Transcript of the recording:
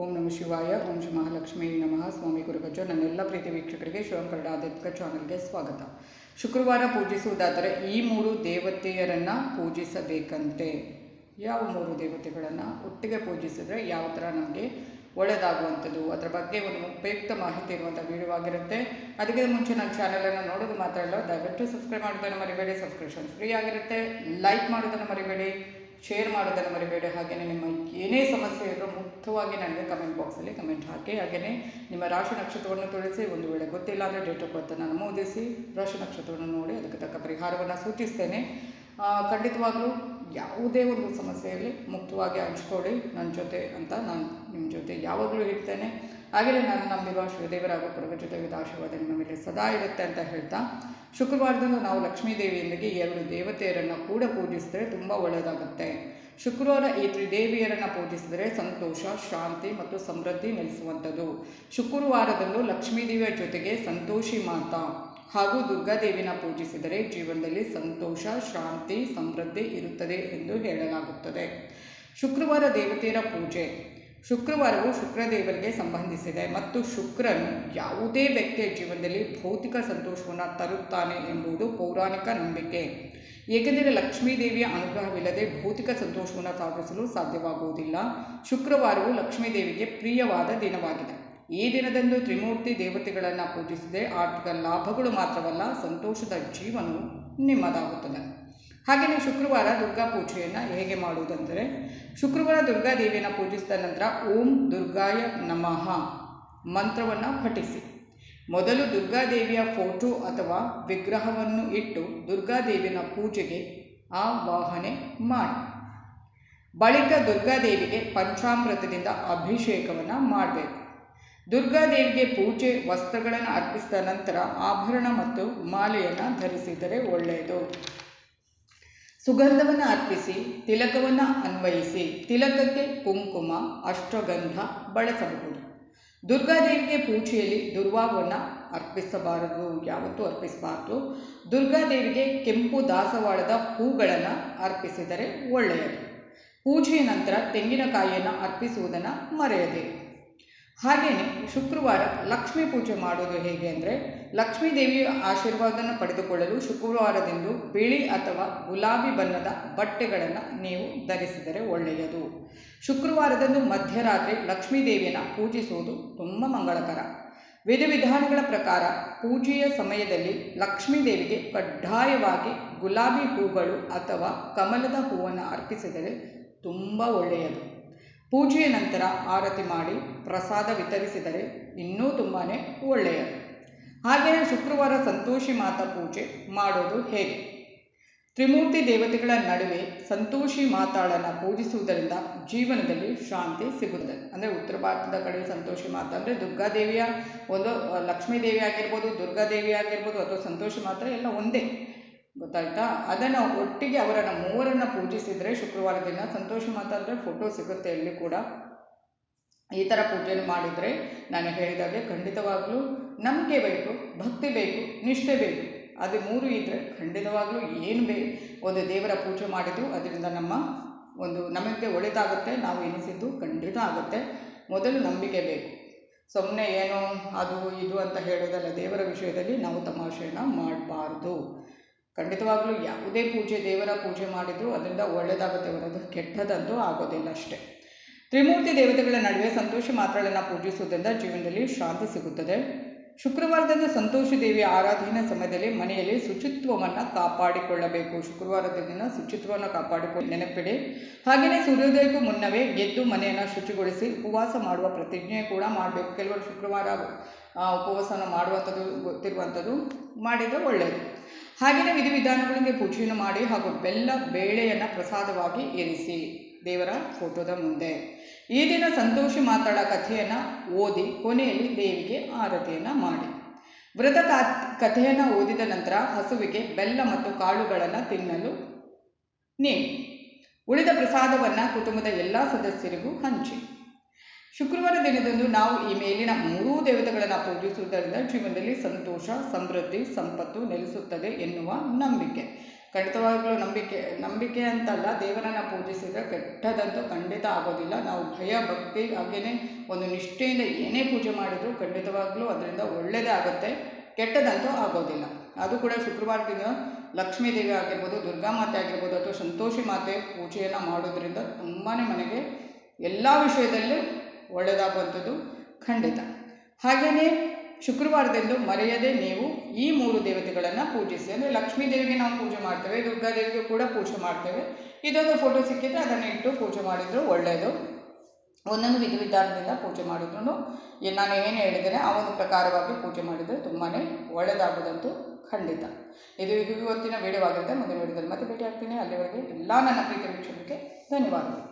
ಓಂ ನಮ ಶಿವಾಯ, ಓಂ ಶ್ರೀ ಮಹಾಲಕ್ಷ್ಮೀ ನಮಃ. ಸ್ವಾಮಿ ಗುರುಗಜ ನನ್ನೆಲ್ಲ ಪ್ರೀತಿ ವೀಕ್ಷಕರಿಗೆ ಶಿವಕರಡ ಆಧ್ಯಾತ್ಮಿಕ ಚಾನಲ್ಗೆ ಸ್ವಾಗತ. ಶುಕ್ರವಾರ ಪೂಜಿಸುವುದಾದರೆ ಈ ಮೂರು ದೇವತೆಯರನ್ನು ಪೂಜಿಸಬೇಕಂತೆ. ಯಾವ ಮೂರು ದೇವತೆಗಳನ್ನು ಒಟ್ಟಿಗೆ ಪೂಜಿಸಿದ್ರೆ ಯಾವ ಥರ ನಮಗೆ ಒಳ್ಳೆಯದಾಗುವಂಥದ್ದು ಅದರ ಬಗ್ಗೆ ಒಂದು ಉಪಯುಕ್ತ ಮಾಹಿತಿ ಇರುವಂಥ ವಿಡಿಯೋ ಆಗಿರುತ್ತೆ. ಅದಕ್ಕೆ ಮುಂಚೆ ನನ್ನ ಚಾನಲನ್ನು ನೋಡೋದು ಮಾತ್ರ ಅಲ್ಲ, ದಯವಿಟ್ಟು ಸಬ್ಸ್ಕ್ರೈಬ್ ಮಾಡೋದನ್ನು ಮರಿಬೇಡಿ. ಸಬ್ಸ್ಕ್ರಿಪ್ಷನ್ ಫ್ರೀ ಆಗಿರುತ್ತೆ. ಲೈಕ್ ಮಾಡೋದನ್ನು ಮರಿಬೇಡಿ. ಶೇರ್ ಮಾಡೋದನ್ನು ಮರಿಬೇಡಿ. ಹಾಗೆಯೇ ನಿಮ್ಮ ಏನೇ ಸಮಸ್ಯೆ ಇದ್ದರೂ ಮುಕ್ತವಾಗಿ ನನಗೆ ಕಮೆಂಟ್ ಬಾಕ್ಸಲ್ಲಿ ಕಮೆಂಟ್ ಹಾಕಿ. ಹಾಗೆಯೇ ನಿಮ್ಮ ರಾಶಿ ನಕ್ಷತ್ರವನ್ನು ತಿಳಿಸಿ ಒಂದು ವೇಳೆ ಗೊತ್ತಿಲ್ಲ ಅಂದರೆ ಡೇಟ್ ಆಫ್ ಬರ್ತನ್ನು ನಮೂದಿಸಿ ರಾಶಿ ನಕ್ಷತ್ರವನ್ನು ನೋಡಿ ಅದಕ್ಕೆ ತಕ್ಕ ಪರಿಹಾರವನ್ನು ಸೂಚಿಸ್ತೇನೆ. ಖಂಡಿತವಾಗಲೂ ಯಾವುದೇ ಒಂದು ಸಮಸ್ಯೆಯಲ್ಲಿ ಮುಕ್ತವಾಗಿ ಹಂಚ್ಕೊಡಿ ನನ್ನ ಜೊತೆ ಅಂತ ನಾನು ನಿಮ್ಮ ಜೊತೆ ಯಾವಾಗಲೂ ಇರ್ತೇನೆ. ಹಾಗೆಯೇ ನಾನು ನಂಬಿರುವ ಶಿವದೇವರ ಹಾಗೂ ಪುರಗ ಜೊತೆ ವಿಧ ಆಶೀರ್ವಾದ ನಿಮ್ಮ ಮೇಲೆ ಸದಾ ಇರುತ್ತೆ ಅಂತ ಹೇಳ್ತಾ, ಶುಕ್ರವಾರದಂದು ನಾವು ಲಕ್ಷ್ಮೀ ದೇವಿಯೊಂದಿಗೆ ಎರಡು ದೇವತೆಯರನ್ನು ಕೂಡ ಪೂಜಿಸಿದ್ರೆ ತುಂಬ ಒಳ್ಳೆಯದಾಗುತ್ತೆ ಶುಕ್ರವಾರ ಈ ತ್ರಿದೇವಿಯರನ್ನು ಪೂಜಿಸಿದರೆ ಸಂತೋಷ, ಶಾಂತಿ ಮತ್ತು ಸಮೃದ್ಧಿ ನೆಲೆಸುವಂಥದ್ದು. ಶುಕ್ರವಾರದಂದು ಲಕ್ಷ್ಮೀ ದೇವಿಯ ಜೊತೆಗೆ ಸಂತೋಷಿ ಮಾತಾ ಹಾಗೂ ದುರ್ಗಾದೇವಿನ ಪೂಜಿಸಿದರೆ ಜೀವನದಲ್ಲಿ ಸಂತೋಷ, ಶಾಂತಿ, ಸಮೃದ್ಧಿ ಇರುತ್ತದೆ ಎಂದು ಹೇಳಲಾಗುತ್ತದೆ. ಶುಕ್ರವಾರ ದೇವತೆಯರ ಪೂಜೆ. ಶುಕ್ರವಾರವು ಶುಕ್ರದೇವರಿಗೆ ಸಂಬಂಧಿಸಿದೆ ಮತ್ತು ಶುಕ್ರನು ಯಾವುದೇ ವ್ಯಕ್ತಿಯ ಜೀವನದಲ್ಲಿ ಭೌತಿಕ ಸಂತೋಷವನ್ನು ತರುತ್ತಾನೆ ಎಂಬುದು ಪೌರಾಣಿಕ ನಂಬಿಕೆ. ಏಕೆಂದರೆ ಲಕ್ಷ್ಮೀದೇವಿಯ ಅನುಗ್ರಹವಿಲ್ಲದೆ ಭೌತಿಕ ಸಂತೋಷವನ್ನು ಸಾಧಿಸಲು ಸಾಧ್ಯವಾಗುವುದಿಲ್ಲ. ಶುಕ್ರವಾರವು ಲಕ್ಷ್ಮೀದೇವಿಗೆ ಪ್ರಿಯವಾದ ದಿನವಾಗಿದೆ. ಈ ದಿನದಂದು ತ್ರಿಮೂರ್ತಿ ದೇವತೆಗಳನ್ನು ಪೂಜಿಸಿದೆ ಆರ್ಥಿಕ ಲಾಭಗಳು ಮಾತ್ರವಲ್ಲ, ಸಂತೋಷದ ಜೀವನವು ನಿಮ್ಮದಾಗುತ್ತದೆ. ಹಾಗೆಯೇ ಶುಕ್ರವಾರ ದುರ್ಗಾ ಪೂಜೆಯನ್ನು ಹೇಗೆ ಮಾಡುವುದಂದರೆ, ಶುಕ್ರವಾರ ದುರ್ಗಾದೇವಿಯನ್ನು ಪೂಜಿಸಿದ ನಂತರ ಓಂ ದುರ್ಗಾಯ ನಮಃ ಮಂತ್ರವನ್ನು ಪಠಿಸಿ. ಮೊದಲು ದುರ್ಗಾದೇವಿಯ ಫೋಟೋ ಅಥವಾ ವಿಗ್ರಹವನ್ನು ಇಟ್ಟು ದುರ್ಗಾದೇವಿನ ಪೂಜೆಗೆ ಆವಾಹನೆ ಮಾಡಿ. ಬಳಿಕ ದುರ್ಗಾದೇವಿಗೆ ಪಂಚಾಮೃತದಿಂದ ಅಭಿಷೇಕವನ್ನು ಮಾಡಬೇಕು. ದುರ್ಗಾದೇವಿಗೆ ಪೂಜೆ ವಸ್ತ್ರಗಳನ್ನು ಅರ್ಪಿಸಿದ ನಂತರ ಆಭರಣ ಮತ್ತು ಮಾಲೆಯನ್ನು ಧರಿಸಿದರೆ ಒಳ್ಳೆಯದು. ಸುಗಂಧವನ್ನು ಅರ್ಪಿಸಿ, ತಿಲಕವನ್ನು ಅನ್ವಯಿಸಿ, ತಿಲಕಕ್ಕೆ ಕುಂಕುಮ, ಅಷ್ಟಗಂಧ ಬಳಸಬಹುದು. ದುರ್ಗಾದೇವಿಗೆ ಪೂಜೆಯಲ್ಲಿ ದುರ್ವಾವನ್ನು ಅರ್ಪಿಸಬಾರದು, ಯಾವತ್ತೂ ಅರ್ಪಿಸಬಾರದು. ದುರ್ಗಾದೇವಿಗೆ ಕೆಂಪು ದಾಸವಾಳದ ಹೂಗಳನ್ನು ಅರ್ಪಿಸಿದರೆ ಒಳ್ಳೆಯದು. ಪೂಜೆಯ ನಂತರ ತೆಂಗಿನಕಾಯಿಯನ್ನು ಅರ್ಪಿಸುವುದನ್ನು ಮರೆಯದಿರಿ ಹಾಗೆಯೇ ಶುಕ್ರವಾರ ಲಕ್ಷ್ಮೀ ಪೂಜೆ ಮಾಡೋದು ಹೇಗೆ ಅಂದರೆ ಲಕ್ಷ್ಮೀ ದೇವಿಯ ಆಶೀರ್ವಾದವನ್ನು ಪಡೆದುಕೊಳ್ಳಲು ಶುಕ್ರವಾರದಂದು ಬಿಳಿ ಅಥವಾ ಗುಲಾಬಿ ಬಣ್ಣದ ಬಟ್ಟೆಗಳನ್ನು ನೀವು ಧರಿಸಿದರೆ ಒಳ್ಳೆಯದು. ಶುಕ್ರವಾರದಂದು ಮಧ್ಯರಾತ್ರಿ ಲಕ್ಷ್ಮೀ ದೇವಿಯನ್ನು ಪೂಜಿಸುವುದು ತುಂಬ ಮಂಗಳಕರ. ವಿಧಿವಿಧಾನಗಳ ಪ್ರಕಾರ ಪೂಜೆಯ ಸಮಯದಲ್ಲಿ ಲಕ್ಷ್ಮೀ ದೇವಿಗೆ ಕಡ್ಡಾಯವಾಗಿ ಗುಲಾಬಿ ಹೂಗಳು ಅಥವಾ ಕಮಲದ ಹೂವನ್ನು ಅರ್ಪಿಸಿದರೆ ತುಂಬ ಒಳ್ಳೆಯದು. ಪೂಜೆಯ ನಂತರ ಆರತಿ ಮಾಡಿ ಪ್ರಸಾದ ವಿತರಿಸಿದರೆ ಇನ್ನೂ ತುಂಬಾ ಒಳ್ಳೆಯದು. ಹಾಗೆಯೇ ಶುಕ್ರವಾರ ಸಂತೋಷಿ ಮಾತಾ ಪೂಜೆ ಮಾಡೋದು ಹೇಗೆ? ತ್ರಿಮೂರ್ತಿ ದೇವತೆಗಳ ನಡುವೆ ಸಂತೋಷಿ ಮಾತಾಳನ್ನು ಪೂಜಿಸುವುದರಿಂದ ಜೀವನದಲ್ಲಿ ಶಾಂತಿ ಸಿಗುತ್ತದೆ. ಅಂದರೆ ಉತ್ತರ ಭಾರತದ ಕಡೆ ಸಂತೋಷಿ ಮಾತಾ ಅಂದರೆ ದುರ್ಗಾದೇವಿಯ ಒಂದು ಲಕ್ಷ್ಮೀ ದೇವಿ ಆಗಿರ್ಬೋದು ದುರ್ಗಾದೇವಿ ಆಗಿರ್ಬೋದು, ಅಥವಾ ಸಂತೋಷಿ ಮಾತ್ರ ಎಲ್ಲ ಒಂದೇ. ಗೊತ್ತಾಯ್ತಾ? ಅದನ್ನು ಒಟ್ಟಿಗೆ ಅವರನ್ನು ಮೂವರನ್ನು ಪೂಜಿಸಿದರೆ ಶುಕ್ರವಾರ ದಿನ ಸಂತೋಷ ಮಾತಾಡಿದ್ರೆ ಫೋಟೋ ಸಿಗುತ್ತೆ ಇಲ್ಲಿ ಕೂಡ. ಈ ಥರ ಪೂಜೆಯನ್ನು ಮಾಡಿದರೆ ನಾನು ಹೇಳಿದಾಗೆ ಖಂಡಿತವಾಗಲೂ ನಂಬಿಕೆ ಬೇಕು, ಭಕ್ತಿ ಬೇಕು, ನಿಷ್ಠೆ ಬೇಕು. ಅದು ಮೂರು ಇದ್ದರೆ ಖಂಡಿತವಾಗಲೂ ಏನು ಬೇ, ಒಂದು ದೇವರ ಪೂಜೆ ಮಾಡಿದ್ದು ಅದರಿಂದ ನಮ್ಮ ಒಂದು ನಮಗೆ ಒಳಿತಾಗುತ್ತೆ, ನಾವು ಎನಿಸಿದ್ದು ಖಂಡಿತ ಆಗುತ್ತೆ. ಮೊದಲು ನಂಬಿಕೆ ಬೇಕು. ಸುಮ್ಮನೆ ಏನೋ ಅದು ಇದು ಅಂತ ಹೇಳೋದಲ್ಲ ದೇವರ ವಿಷಯದಲ್ಲಿ ನಾವು ತಮಾಷೆಯನ್ನು ಮಾಡಬಾರ್ದು. ಖಂಡಿತವಾಗಲೂ ಯಾವುದೇ ಪೂಜೆ ದೇವರ ಪೂಜೆ ಮಾಡಿದರೂ ಅದರಿಂದ ಒಳ್ಳೆಯದಾಗುತ್ತೆ ಹೊರದು ಕೆಟ್ಟದಂತೂ ಆಗೋದಿಲ್ಲ ಅಷ್ಟೇ. ತ್ರಿಮೂರ್ತಿ ದೇವತೆಗಳ ನಡುವೆ ಸಂತೋಷ ಮಾತ್ರಗಳನ್ನು ಪೂಜಿಸುವುದರಿಂದ ಜೀವನದಲ್ಲಿ ಶಾಂತಿ ಸಿಗುತ್ತದೆ. ಶುಕ್ರವಾರದಂದು ಸಂತೋಷಿ ದೇವಿ ಆರಾಧನೆ ಸಮಯದಲ್ಲಿ ಮನೆಯಲ್ಲಿ ಶುಚಿತ್ವವನ್ನು ಕಾಪಾಡಿಕೊಳ್ಳಬೇಕು. ಶುಕ್ರವಾರದ ದಿನ ಶುಚಿತ್ವವನ್ನು ಕಾಪಾಡಿಕೊಂಡು ನೆನಪಿಡಿ. ಹಾಗೆಯೇ ಸೂರ್ಯೋದಯಕ್ಕೂ ಮುನ್ನವೇ ಎದ್ದು ಮನೆಯನ್ನು ಶುಚಿಗೊಳಿಸಿ ಉಪವಾಸ ಮಾಡುವ ಪ್ರತಿಜ್ಞೆ ಕೂಡ ಮಾಡಬೇಕು. ಕೆಲವರು ಶುಕ್ರವಾರ ಉಪವಾಸನ ಮಾಡುವಂಥದ್ದು, ಗೊತ್ತಿರುವಂಥದ್ದು ಮಾಡಿದರೆ ಒಳ್ಳೆಯದು ಹಾಗೆಯೇ ವಿಧಿವಿಧಾನಗಳಿಗೆ ಪೂಜೆಯನ್ನು ಮಾಡಿ ಹಾಗೂ ಬೆಲ್ಲ ಬೇಳೆಯನ್ನು ಪ್ರಸಾದವಾಗಿ ಇರಿಸಿ ದೇವರ ಫೋಟೋದ ಮುಂದೆ. ಈ ದಿನ ಸಂತೋಷಿ ಮಾತಾಡ ಕಥೆಯನ್ನು ಓದಿ ಕೊನೆಯಲ್ಲಿ ದೇವಿಗೆ ಆರತಿಯನ್ನು ಮಾಡಿ. ವ್ರತ ಕಥೆಯನ್ನು ಓದಿದ ನಂತರ ಹಸುವಿಗೆ ಬೆಲ್ಲ ಮತ್ತು ಕಾಳುಗಳನ್ನು ತಿನ್ನಲು ನೀಡಿ ಉಳಿದ ಪ್ರಸಾದವನ್ನು ಕುಟುಂಬದ ಎಲ್ಲ ಸದಸ್ಯರಿಗೂ ಹಂಚಿ. ಶುಕ್ರವಾರ ದಿನದಂದು ನಾವು ಈ ಮೇಲಿನ ಮೂರೂ ದೇವತೆಗಳನ್ನು ಪೂಜಿಸುವುದರಿಂದ ಜೀವನದಲ್ಲಿ ಸಂತೋಷ, ಸಮೃದ್ಧಿ, ಸಂಪತ್ತು ನೆಲೆಸುತ್ತದೆ ಎನ್ನುವ ನಂಬಿಕೆ. ಖಂಡಿತವಾಗಲೂ ನಂಬಿಕೆ ನಂಬಿಕೆ ಅಂತಲ್ಲ, ದೇವರನ್ನು ಪೂಜಿಸಿದರೆ ಕೆಟ್ಟದಂತೂ ಖಂಡಿತ ಆಗೋದಿಲ್ಲ. ನಾವು ಭಯ, ಭಕ್ತಿ ಹಾಗೆಯೇ ಒಂದು ನಿಷ್ಠೆಯಿಂದ ಏನೇ ಪೂಜೆ ಮಾಡಿದರೂ ಖಂಡಿತವಾಗಲೂ ಅದರಿಂದ ಒಳ್ಳೆಯದೇ ಆಗುತ್ತೆ, ಕೆಟ್ಟದಂತೂ ಆಗೋದಿಲ್ಲ. ಅದು ಕೂಡ ಶುಕ್ರವಾರ ದಿನ ಲಕ್ಷ್ಮೀ ದೇವಿ ಆಗಿರ್ಬೋದು, ದುರ್ಗಾ ಮಾತೆ ಆಗಿರ್ಬೋದು ಅಥವಾ ಸಂತೋಷಿ ಮಾತೆ ಪೂಜೆಯನ್ನು ಮಾಡೋದ್ರಿಂದ ತುಂಬಾ ಮನೆಗೆ ಎಲ್ಲ ವಿಷಯದಲ್ಲೂ ಒಳ್ಳೆಯದಾಗುವಂಥದ್ದು ಖಂಡಿತ. ಹಾಗೆಯೇ ಶುಕ್ರವಾರದಂದು ಮರೆಯದೆ ನೀವು ಈ ಮೂರು ದೇವತೆಗಳನ್ನು ಪೂಜಿಸಿ, ಅಂದರೆ ಲಕ್ಷ್ಮೀ ದೇವಿಗೆ ನಾವು ಪೂಜೆ ಮಾಡ್ತೇವೆ, ದುರ್ಗಾ ದೇವಿಗೆ ಕೂಡ ಪೂಜೆ ಮಾಡ್ತೇವೆ. ಇದೊಂದು ಫೋಟೋ ಸಿಕ್ಕಿದ್ರೆ ಅದನ್ನು ಇಟ್ಟು ಪೂಜೆ ಮಾಡಿದ್ರು ಒಳ್ಳೆಯದು ಒಂದೊಂದು ವಿಧ ವಿಧಾನದಿಂದ ಪೂಜೆ ಮಾಡಿದ್ರು. ನಾನು ಏನು ಹೇಳಿದರೆ ಆ ಒಂದು ಪ್ರಕಾರವಾಗಿ ಪೂಜೆ ಮಾಡಿದರೆ ತುಂಬಾ ಒಳ್ಳೆಯದಾಗೋದಂತೂ ಖಂಡಿತ. ಇದು ಇವತ್ತಿನ ವಿಡಿಯೋ ಆಗಿರುತ್ತೆ. ಮುಂದಿನ ವಿಡಿಯೋದಲ್ಲಿ ಮತ್ತೆ ಭೇಟಿ ಆಗ್ತೀನಿ ಅಲ್ಲಿವರೆಗೆ ಎಲ್ಲ ನನ್ನ ಪ್ರೀತಿ ವೀಕ್ಷಕರಿಗೆ ಧನ್ಯವಾದಗಳು.